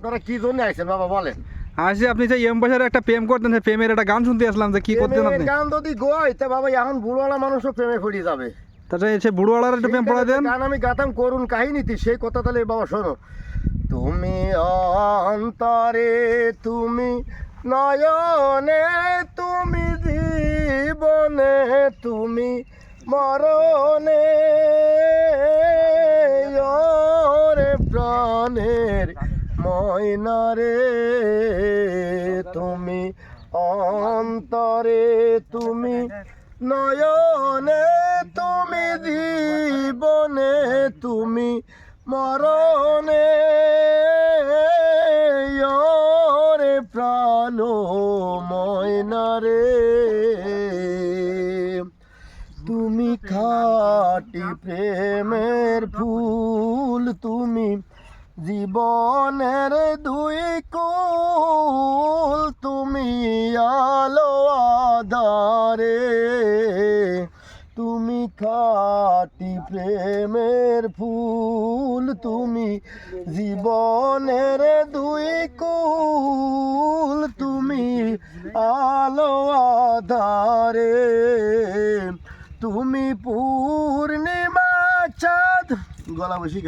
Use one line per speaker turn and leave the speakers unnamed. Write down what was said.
আপনারা কি জন্য আইছেন বাবা বলেন।
আসি আপনি যে এম বছর একটা প্রেম করতেন প্রেমের একটা গান শুনতে আসলাম যে কি করতেন আপনি?
গান যদি গোয় তা বাবা এখন বুড়োওয়ালা মানুষও প্রেমে পড়ে যাবে।
তাহলে সে বুড়োওয়ালার একটা প্রেম পড়াই দেন?
গান আমি গাতাম করুন কাহিনীতি সেই কথা তাহলে বাবা শোনো। তুমি অন্তরে তুমি নয়নে তুমি জীবনে তুমি মরণে ওরে প্রাণের ময়নারে, তুমি অন্তরে, তুমি নয়নে, তুমি জীবনে, তুমি মরণে। ওরে প্রাণ ময়নারে, তুমি খাটি প্রেমের ফুল, তুমি জীবনের দুই কুল তুমি আলো আধারে, তুমি খাটি প্রেমের ফুল, তুমি জীবনের দুই কুল তুমি আলো আধারে, তুমি পূর্ণিমা চাঁদ। গলা বসি